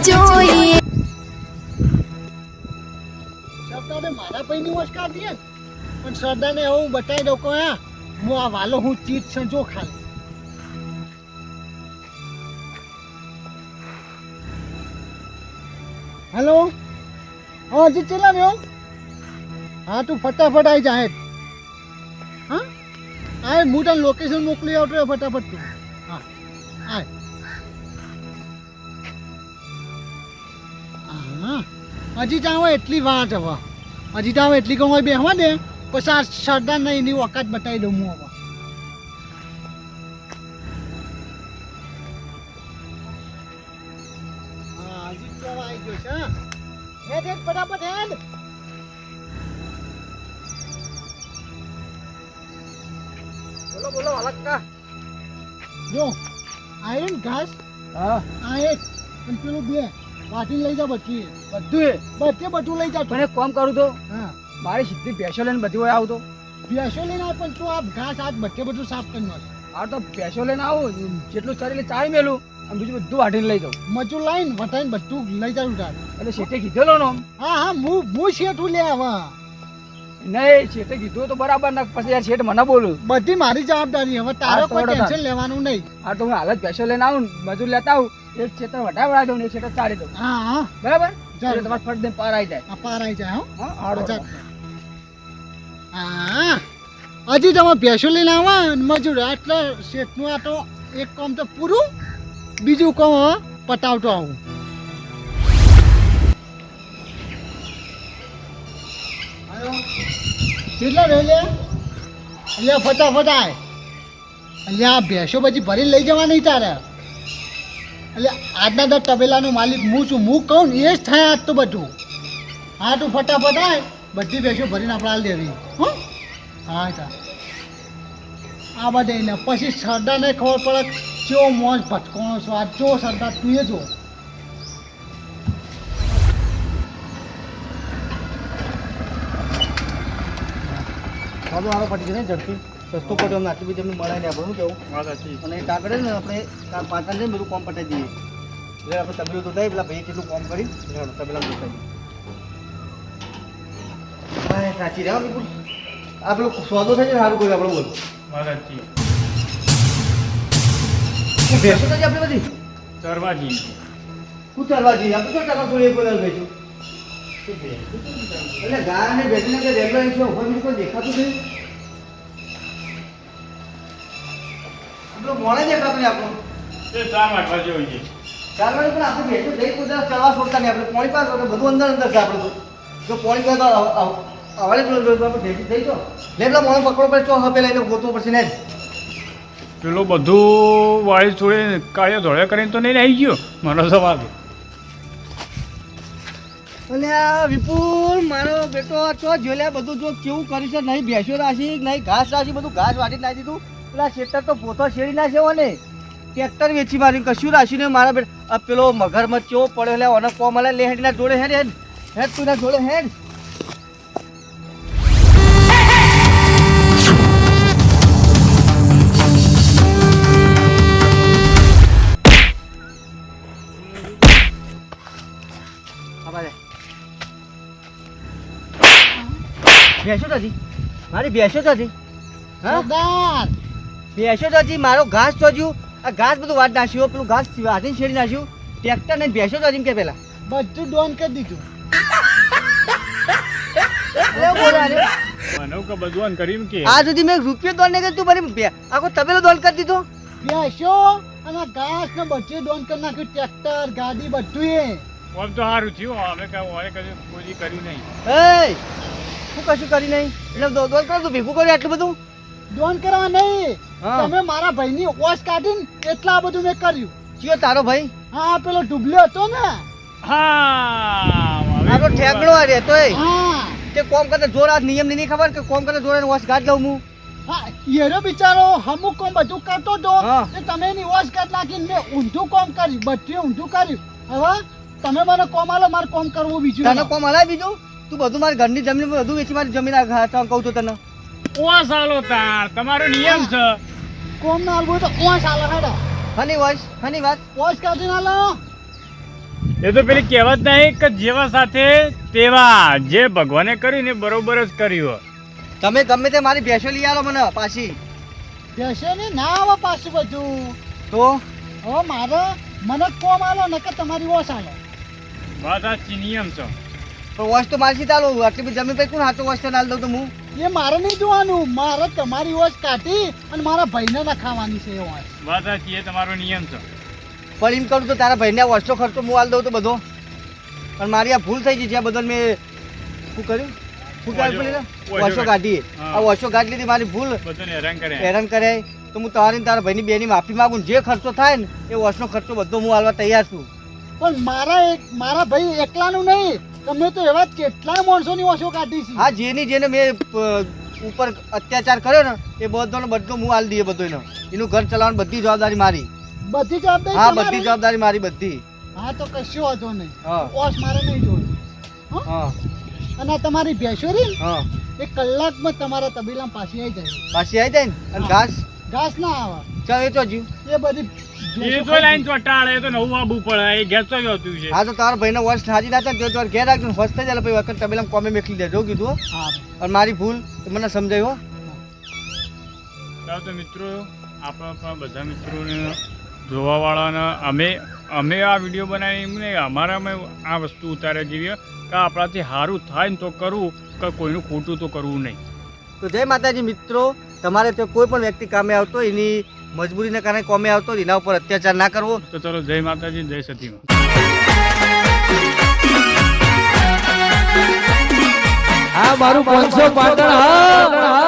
જોઈએ. સરદારને મારા ભાઈ ની કાઢી દે પણ સરદારને એવું બતાવી દઉં કે, હું આ વાલો હું ચીજ છે, જો ખાલી. હેલો? હા હજી ચેલા રહ્યો? હા, તું ફટાફટ આવી જાય હા? હા હું તને લોકેશન મોકલી આવતો ફટાફટ તું. હા હા હા. હજી જાઓ એટલી વાત હવે. હજી જાવ એટલી કહું બે હવા દે. પછી આ સરદાર નહીં એની ઓકાત બતાવી દઉં હું હવે. ફટાફટ હેડ. બોલો બોલો હલક્કા જો આયરન ઘાસ. હા. આ એક અને પેલું બે. વાટી લઈ જા બચ્ચી બધું. એ બધે બધું લઈ જા મને કોમ કરું તો. હા. મારી સીધી ભેંસો લઈને બધું આવતો. ભેંસો લઈને આવ પણ તું આ ઘાસ આજ બચ્ચે બધું સાફ કરી નાખ આ તો ભેંસો લઈને આવું જેટલું ચાલે એટલે ચાળી મેલું અને બીજું બધું વાટીને લઈ જાઉં. મજૂર લાઈન વટાઈને બધું લઈ જાઉં એટલે શેઠે કીધેલો ને હા હા હું હું શેઠું લે હવે નહીં શેઠે કીધું તો બરાબર ના પછી યાર શેઠ મને બોલું બધી મારી જવાબદારી હવે તારે કોઈ ટેન્શન લેવાનું નહીં. આ તો હું હાલ જ ભેંસો લઈને આવું મજૂર લેતા આવું એક ખેતર વટાવડા દઉં એક ખેતર ચાળી દઉં. હા હા. બરાબર? ચાલો. તમારે ફટ દઈને પાર જાય. જાય હો. હા હા. હજી તમે ભેંસો લઈને આવા મજૂર એટલે શેઠનું આ તો એક કામ તો પૂરું બીજું કામ પટાવતો આવું. કેટલા રહ્યો ફટાફટ આય. એટલે આ ભેંસો પછી ભરીને લઈ જવા નહીં તારે. એટલે આજના દર તબેલાનો માલિક હું છું. હું કહું ને એ જ થાય આજ તો બધું. હા, તું ફટાફટ આય. બધી ભેંસો ભરીને આપણે હાલ દેવી. હો? હા, તા. આ બધે પછી સરદારને ખબર પડે કેવો મોજ ભટકોનો સ્વાદ જો સરદાર, તું એ જો. સાદું આવે પટી જશે ઝડપી. સસ્તું પડ્યો આટલી બધી અમને મળે નહીં આપણે કેવું. અને કાગળ ને આપણે પાટણ જઈને બધું કોમ પટાવી દઈએ. એટલે આપણે તબેલું તો થાય પેલા ભાઈ કેટલું કોમ કરી તબેલા જોતા સાચી રહ્યા બિલકુલ. આ પેલો સોદો થાય છે સારું કર્યું આપણે બોલ. ભેંસો છે આપણી બધી? ચરવાજી. શું ચરવાજી? જઈએ આપણે શું ચાલવા છોડીએ કોઈ ભેંસો. એટલે ગાય અને ભેંસને કે રેલવે છે ઉપર કોઈ દેખાતું નથી આપણો દેખાતો નહીં આપણો તે ચાર જેવું છે. ચાલવાની પણ આપણે જઈ કોઈ ચડવા છોડતા નહીં. આપણે પોણી પાસે બધું અંદર અંદર છે આપણે. તો જો પોણી પાસે આપણે ભેંસો જઈ તો લે પેલા પકડો પડે ચો પેલા એને ગોતવું પડશે ને. પેલું બધું વાળી છોડીને કાળિયો ધોળે કરીને તો નહીં ને આવી ગયો. મારો સવાલ અને આ વિપુલ, મારો બેટો ચો જોલે બધું જો કેવું કર્યું છે, નહીં, ભેંસો રાશી, નહીં, ઘાસ રાશી, બધું ઘાસ વાટી નાખી દીધું. પેલા શેતર તો પોતો શેરી નાખ્યો ને ટ્રેક્ટર વેચી મારી કશું રાશી ને મારા બેટ પેલો મગરમચ્છ કેવો પડ્યો એટલે ઓને કોમ લે, હેડના જોડે, હેડ હેડ. હેડ, તું જોડે, હેડ. ભેંસો મારી ભેંસો તો હા? સરદાર! ભેંસો તો મારો ઘાસ તો આ ઘાસ બધું વાટ નાખ્યું પેલું ઘાસ વાટીને છેડી નાખ્યું. ટ્રેક્ટર ને ભેંસો તો કે પેલા? બધું ડોન કરી દીધું. આ સુધી મેં રૂપિયો તું મારી આખો તબેલો કરી દીધો. ભેંસો અને ઘાસ ને બધું ડોન કરી નાખ્યું ટ્રેક્ટર ગાડી બધું એ આમ તો સારું થયું અમે કાંઈ ઓરે કશું કોઈ કર્યું નહીં. હું કશું કરી નહીં. એટલે દો- કરો તું ભીખું કર્યું આટલું બધું? ડોન કરવા નહીં. તમે મારા ભાઈની વોશ કાઢીને એટલા બધું મેં કર્યું. કયો તારો ભાઈ? હા પેલો ડુબલ્યો હતો ને. હા મારો ઠેકડો આ રહેતો હા. તે કોમ કરતા જોર આ નિયમની નહીં ખબર કે કોમ કરતા જોર વોશ ગાઢ લઉં હું? હા એરો બિચારો અમુક કોમ બધું કરતો હતો કે તમે એની વોશ કાઢ નાખીને મેં ઊંધું કોમ કર્યું બધું ઊંધું કર્યું. હવે તમે મને કોમ આલો મારે કોમ કરવું બીજું તને કોમ આલા બીજું? તું બધું મારી ઘરની જમીન બધું વેચી મારી જમીન કહું છું તને. ઓ સાલો તાર. તમારો નિયમ છે. કોમ ના આલવું તો ઓશ સાલો હેડો. હની વોશ હની વાત. વોશ કાઢીને આલો. એ તો પેલી કહેવત નહીં કે જેવા સાથે તેવા. જે ભગવાને કર્યું ને એ બરોબર જ કર્યું તમે ગમે તે મારી ભેંસો લઈ આવો મને પાછી. ભેંસો ને ના આવે પાછું બધું. તો? હવે મારે મને કોમ આલો નકર તમારી ઓછ આલો. વાત આ નિયમ છે. પણ વોશ તો મારી ચાલો આટલી બધી જમીન પછી કોણ હાથો વોશ તો નાલ દઉં તો હું? એ મારે નહીં જોવાનું. મારે તમારી વોશ કાઢી અને મારા ભાઈને ના ખાવાની છે એ વોશ વાત સાચી એ તમારો નિયમ છે. પણ એમ કરું તો તારા ભાઈને વોશનો ખર્ચો હું હાલ દઉં તો બધો. પણ મારી આ ભૂલ થઈ ગઈ જ્યાં બદલ મેં શું કર્યું? શું કર્યું વોશો કાઢી. આ વોશો કાઢી લીધી મારી ભૂલ હેરાન કરે તો હું તારી તારા ભાઈની બેની માફી માગું જે ખર્ચો થાય ને એ વોશનો ખર્ચો બધો હું હાલવા તૈયાર છું. પણ મારા એક મારા ભાઈ એકલાનું નહીં. તમે તો એવા કેટલાય માણસોની ઓછો કાઢી છે. હા જેની જેને મેં ઉપર અત્યાચાર કર્યો ને એ બધોનો બધો હું હાલ દઈએ બધો એનો એનું ઘર ચલાવવાની બધી જવાબદારી મારી. બધી જવાબદારી હા બધી જવાબદારી મારી બધી. હા તો કશું વાંધો નહીં. ઓસ મારે નહીં જોયું હા? અને તમારી ભેંસો હા. એ કલાકમાં તમારા તબીલામાં પાછી આવી જાય. પાછી આવી જાય ને? અને ઘાસ? ઘાસ ના આવે. ચાલ એ તો જીવ. એ બધી એ તો લાઈન ચોટાડે તો નવું આબુ પડે એ ગેસ તો જોતું છે. હા તો તારા ભાઈને વર્ષ હાજી ના થાય તો ઘેર રાખજો ફર્સ્ટ થઈ જાય પછી વખત તમે કોમે મેકલી દેજો કીધું હા. અને મારી ભૂલ મને સમજાયો તો મિત્રો આપણા પણ બધા મિત્રોને જોવાવાળાને અમે અમે આ વીડિયો બનાવી એમ નહીં અમારામાં આ વસ્તુ ઉતારે જેવી કે આપણાથી સારું થાય ને તો કરવું કે કોઈનું ખોટું તો કરવું નહીં. તો જય માતાજી મિત્રો તમારે તો કોઈ પણ વ્યક્તિ કામે આવતો એની મજબૂરીને કારણે કોમે આવતો હોય, એના ઉપર અત્યાચાર ના કરવો. તો ચલો જય માતાજી જય સતી આ મારું પાંચસો પાટણ હા